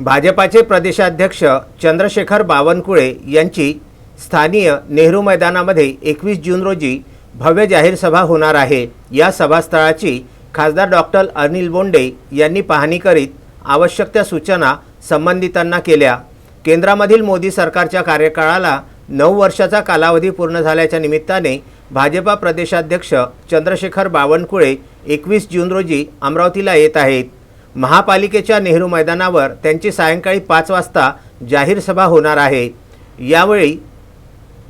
भाजपाचे प्रदेशाध्यक्ष चंद्रशेखर बावनकुळे यांची स्थानीय नेहरू मैदानामध्ये एकवीस जून रोजी भव्य जाहीर सभा होणार आहे. या सभास्थळाची खासदार डॉक्टर अनिल बोंडे यांनी पाहणी करीत आवश्यक त्या सूचना संबंधितांना केल्या. केंद्रामधील मोदी सरकारच्या कार्यकाळाला नऊ वर्षाचा कालावधी पूर्ण झाल्याच्या निमित्ताने भाजपा प्रदेशाध्यक्ष चंद्रशेखर बावनकुळे एकवीस जून रोजी अमरावतीला येत आहेत. महापालिकेच्या नेहरू मैदानावर त्यांची सायंकाळी पाच वाजता जाहीर सभा होणार आहे. यावेळी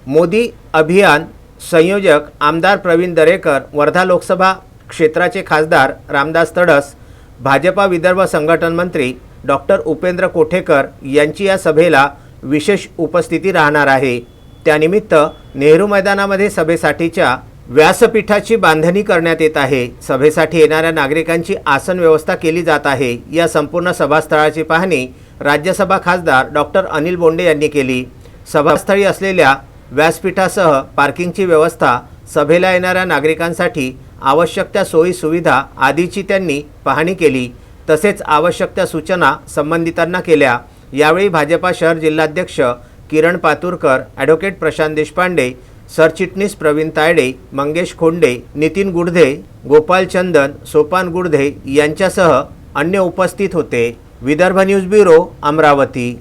मोदी अभियान संयोजक आमदार प्रवीण दरेकर वर्धा लोकसभा क्षेत्राचे खासदार रामदास तडस भाजपा विदर्भ संघटन मंत्री डॉक्टर उपेंद्र कोठेकर यांची या सभेला विशेष उपस्थिती राहणार आहे. त्यानिमित्त नेहरू मैदानामध्ये सभेसाठीच्या व्यासपीठाची बांधणी करण्यात येत आहे. सभेसाठी येणाऱ्या नागरिकांची आसन व्यवस्था केली जात आहे. या संपूर्ण सभास्थळाची पाहणी राज्यसभा खासदार डॉक्टर अनिल बोंडे यांनी केली. सभास्थळी असलेल्या व्यासपीठासह पार्किंगची व्यवस्था सभेला येणाऱ्या नागरिकांसाठी आवश्यक त्या सोयी सुविधा आदीची त्यांनी पाहणी केली. तसेच आवश्यक त्या सूचना संबंधितांना केल्या. यावेळी भाजपा शहर जिल्हाध्यक्ष किरण पातुरकर ॲडव्होकेट प्रशांत देशपांडे सरचिटणीस प्रवीण तायडे मंगेश खोंडे नितीन गुडधे गोपाल चंदन सोपान गुडधे यांच्यासह अन्य उपस्थित होते. Vidarbha news bureau Amravati.